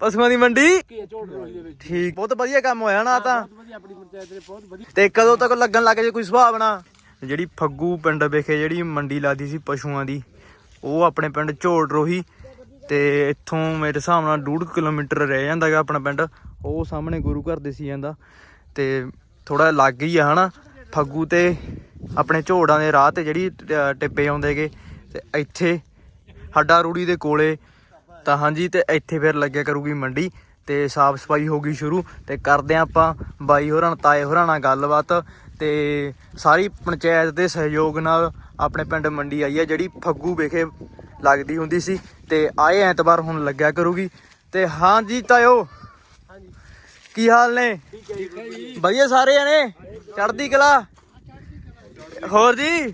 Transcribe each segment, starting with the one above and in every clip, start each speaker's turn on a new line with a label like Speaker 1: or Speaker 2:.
Speaker 1: ਪਸ਼ੂਆਂ ਦੀ ਮੰਡੀ?
Speaker 2: ਕੀ ਝੋੜ ਰੋਹੀ ਦੇ ਵਿੱਚ?
Speaker 1: ਠੀਕ ਬਹੁਤ ਵਧੀਆ ਕੰਮ ਹੋਇਆ ਨਾ ਆਹ ਤਾਂ।
Speaker 2: ਬਹੁਤ ਵਧੀਆ ਆਪਣੀ ਪੰਚਾਇਤ ਦੇ ਬਹੁਤ ਵਧੀਆ
Speaker 1: ਤੇ ਕਦੋਂ ਤੱਕ ਲੱਗਣ ਲੱਗ ਜੇ ਕੋਈ ਸੁਭਾਵਨਾ ਜਿਹੜੀ ਫੱਗੂ ਪਿੰਡ ਵਿਖੇ ਜਿਹੜੀ ਮੰਡੀ ਲੱਗਦੀ ਸੀ ਪਸ਼ੂਆਂ ਦੀ ਉਹ ਆਪਣੇ ਪਿੰਡ ਝੋੜ ਰੋਹੀ। ਤੇ ਇੱਥੋਂ ਮੇਰੇ ਹਿਸਾਬ ਨਾਲ 2 ਕਿਲੋਮੀਟਰ ਰਹਿ ਜਾਂਦਾਗਾ ਆਪਣਾ ਪਿੰਡ। ਉਹ ਸਾਹਮਣੇ ਗੁਰੂ ਘਰ ਦੇ ਸੀ ਜਾਂਦਾ। ਤੇ ਥੋੜਾ ਲੱਗ ਹੀ ਆ ਹਨਾ? ਫੱਗੂ ਤੇ ਆਪਣੇ ਝੋੜਾਂ ਦੇ ਰਾਹ ਤੇ ਜਿਹੜੀ ਟਿੱਪੇ ਆਉਂਦੇਗੇ ਤੇ ਇੱਥੇ ਹੱਡਾ ਰੂੜੀ ਦੇ ਕੋਲੇ ਤਾਂ ਹਾਂਜੀ ਤੇ ਇੱਥੇ ਫਿਰ ਲੱਗਿਆ ਕਰੂਗੀ ਮੰਡੀ ਤੇ ਸਾਫ਼ ਸਫ਼ਾਈ ਹੋ ਗਈ ਸ਼ੁਰੂ ਤੇ ਕਰਦੇ ਹਾਂ ਆਪਾਂ ਬਾਈ ਹੋਰਾਂ ਨਾਲ ਤਾਏ ਹੋਰਾਂ ਨਾਲ ਗੱਲਬਾਤ ਤੇ ਸਾਰੀ ਪੰਚਾਇਤ ਦੇ ਸਹਿਯੋਗ ਨਾਲ ਆਪਣੇ ਪਿੰਡ ਮੰਡੀ ਆਈ ਹੈ ਜਿਹੜੀ ਫੱਗੂ ਵਿਖੇ ਲੱਗਦੀ ਹੁੰਦੀ ਸੀ ਤੇ ਆਏ ਐਤਵਾਰ ਹੁਣ ਲੱਗਿਆ ਕਰੂਗੀ ਤੇ ਹਾਂਜੀ ਤਾਇਓ
Speaker 2: ਹਾਂਜੀ
Speaker 1: ਕੀ ਹਾਲ ਨੇ? ਵਧੀਆ ਸਾਰੇ ਜਣੇ? ਚੜ੍ਹਦੀ ਕਲਾ? ਹੋਰ ਜੀ?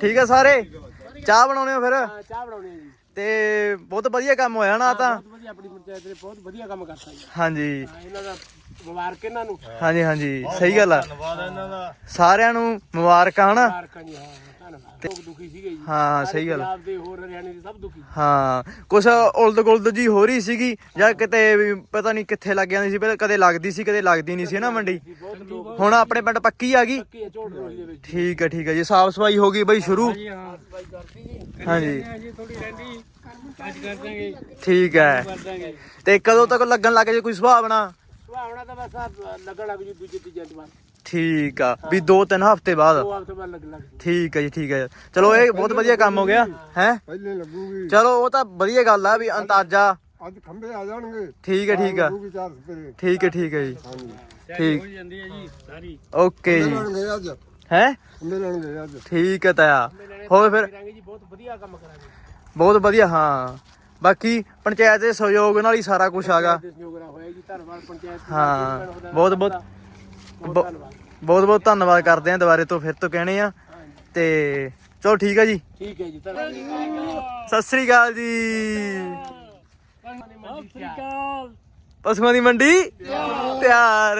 Speaker 1: ਠੀਕ ਆ ਸਾਰੇ? ਚਾਹ ਬਣਾਉਣੇ ਹੋ ਫਿਰ?
Speaker 2: ਚਾਹ ਬਣਾਉਣੀ ਜੀ।
Speaker 1: ਤੇ ਬਹੁਤ ਵਧੀਆ ਕੰਮ ਹੋਇਆ ਨਾ ਆਹ ਤਾਂ।
Speaker 2: ਬਹੁਤ ਵਧੀਆ ਆਪਣੀ ਪੰਚਾਇਤ ਨੇ ਬਹੁਤ ਵਧੀਆ ਕੰਮ ਕਰਤਾ ਜੀ।
Speaker 1: ਹਾਂਜੀ।
Speaker 2: ਹਾਂ, ਇਹਨਾਂ ਦਾ ਮੁਬਾਰਕ ਇਹਨਾਂ ਨੂੰ।
Speaker 1: ਹਾਂਜੀ ਹਾਂਜੀ ਸਹੀ ਗੱਲ ਆ। ਸਾਰਿਆਂ ਨੂੰ ਮੁਬਾਰਕਾਂ ਹਨਾ?
Speaker 2: ਮੁਬਾਰਕਾਂ ਜੀ ਹਾਂ ਧੰਨਵਾਦ ਲੋਕ ਦੁਖੀ ਸੀਗੇ ਜੀ।
Speaker 1: ਹਾਂ ਸਹੀ ਗੱਲ। ਆ।
Speaker 2: ਪੰਜਾਬ ਦੇ ਹੋਰ ਹਰਿਆਣੇ ਦੇ ਸਭ ਦੁਖੀ।
Speaker 1: ਹਾਂ ਕੁਛ ਉਲਦ ਗੁਲਦ ਜੀ ਹੋ ਰਹੀ ਸੀਗੀ ਜਾਂ ਕਿਤੇ ਵੀ ਪਤਾ ਨਹੀਂ ਕਿੱਥੇ ਲੱਗ ਜਾਂਦੀ ਸੀ ਪਹਿਲਾਂ ਕਦੇ ਲੱਗਦੀ ਸੀ ਕਦੇ ਲੱਗਦੀ ਨਹੀਂ ਸੀ ਨਾ ਮੰਡੀ?
Speaker 2: ਸੀ ਬਹੁਤ ਲੋਕ
Speaker 1: ਹੁਣ ਆਪਣੇ ਪਿੰਡ ਪੱਕੀ ਆ ਗਈ?
Speaker 2: ਕੀ ਝੋੜ ਰੋਹੀ ਦੇ ਵਿੱਚ।
Speaker 1: ਠੀਕ ਹੈ ਠੀਕ ਹੈ ਜੀ ਸਾਫ਼ ਸਫ਼ਾਈ ਹੋ ਗਈ ਬਈ ਸ਼ੁਰੂ।
Speaker 2: ਹਾਂ। ਸਫ਼ਾਈ ਕਰਤੀ ਜੀ
Speaker 1: ਹਾਂਜੀ
Speaker 2: ਜੀ ਥੋੜੀ ਰਹਿੰਦੀ। ਅੱਜ ਕਰ ਦਾਂਗੇ।
Speaker 1: ਠੀਕ ਹੈ।
Speaker 2: ਕਰ ਦਾਂਗੇ।
Speaker 1: ਤੇ ਕਦੋਂ ਤੱਕ ਲੱਗਣ ਲੱਗ ਜੇ ਕੋਈ ਸੁਭਾਵਨਾ
Speaker 2: ਸੁਹਾਵਣਾ ਤਾਂ ਬਸ ਆਹ ਲੱਗਣ ਲੱਗ ਜੂ ਦੂਜੇ ਤੀਜੇ ਐਤਵਾਰ
Speaker 1: ਠੀਕ ਆ। ਵੀ 2-3 ਹਫ਼ਤੇ ਬਾਅਦ।
Speaker 2: ਦੋ ਹਫ਼ਤੇ ਬਾਅਦ ਲੱਗ ਲੱਗ
Speaker 1: ਠੀਕ ਹੈ ਜੀ ਠੀਕ ਹੈ ਚਲੋ ਇਹ ਬਹੁਤ ਵਧੀਆ ਕੰਮ ਹੋ ਗਿਆ। ਹੈ?
Speaker 3: ਪਹਿਲੇ ਲੱਗੂਗੀ।
Speaker 1: ਚਲੋ ਉਹ ਤਾਂ ਵਧੀਆ ਗੱਲ ਆ ਵੀ ਅੰਦਾਜ਼ਾ।
Speaker 3: ਅੱਜ ਖੰਭੇ ਆ ਜਾਣਗੇ।
Speaker 1: ਠੀਕ ਹੈ ਠੀਕ ਆ।
Speaker 3: ਲੱਗੂਗੀ ਚਾਰ ਸਪਰੇ
Speaker 1: ਠੀਕ ਹੈ ਠੀਕ ਹੈ ਜੀ।
Speaker 3: ਹਾਂਜੀ।
Speaker 1: ਠੀਕ।
Speaker 2: ਜਾਂਦੀ ਹੈ ਜੀ ਸਾਰੀ।
Speaker 1: ਓਕੇ ਜੀ।
Speaker 3: ਅੱਜ।
Speaker 1: ਹੈ?
Speaker 3: ਮਿਲਣਗੇ ਅੱਜ।
Speaker 1: ਠੀਕ ਹੈ ਤਾਇਆ ਹੋਰ ਫਿਰ
Speaker 2: ਕਰਾਂਗੇ ਜੀ ਬਹੁਤ ਵਧੀਆ ਕੰਮ ਕਰਾਂਗੇ।
Speaker 1: ਬਹੁਤ ਵਧੀਆ ਹਾਂ। ਬਾਕੀ ਪੰਚਾਇਤ ਦੇ ਸਹਿਯੋਗ ਨਾਲ ਹੀ ਸਾਰਾ ਕੁਝ ਆਗਾ।
Speaker 2: ਹੋਇਆ ਜੀ ਧੰਨਵਾਦ ਪੰਚਾਇਤ ਦਾ,
Speaker 1: ਹਾਂ, ਬਹੁਤ- ਬਹੁਤ-
Speaker 2: ਬਹੁਤ
Speaker 1: ਬਹੁਤ ਬਹੁਤ ਧੰਨਵਾਦ ਕਰਦੇ ਆਂ ਦੁਬਾਰੇ ਤੋਂ ਫਿਰ ਤੋਂ ਕਹਿਣੇ ਆ। ਤੇ ਚਲੋ ਠੀਕ ਹੈ ਜੀ।
Speaker 2: ਠੀਕ ਹੈ ਜੀ ਧੰਨਵਾਦ।
Speaker 1: ਸਤਿ ਸ੍ਰੀ ਅਕਾਲ। ਜੀ। ਪਸ਼ੂਆਂ ਦੀ ਮੰਡੀ ਤਿਆਰ।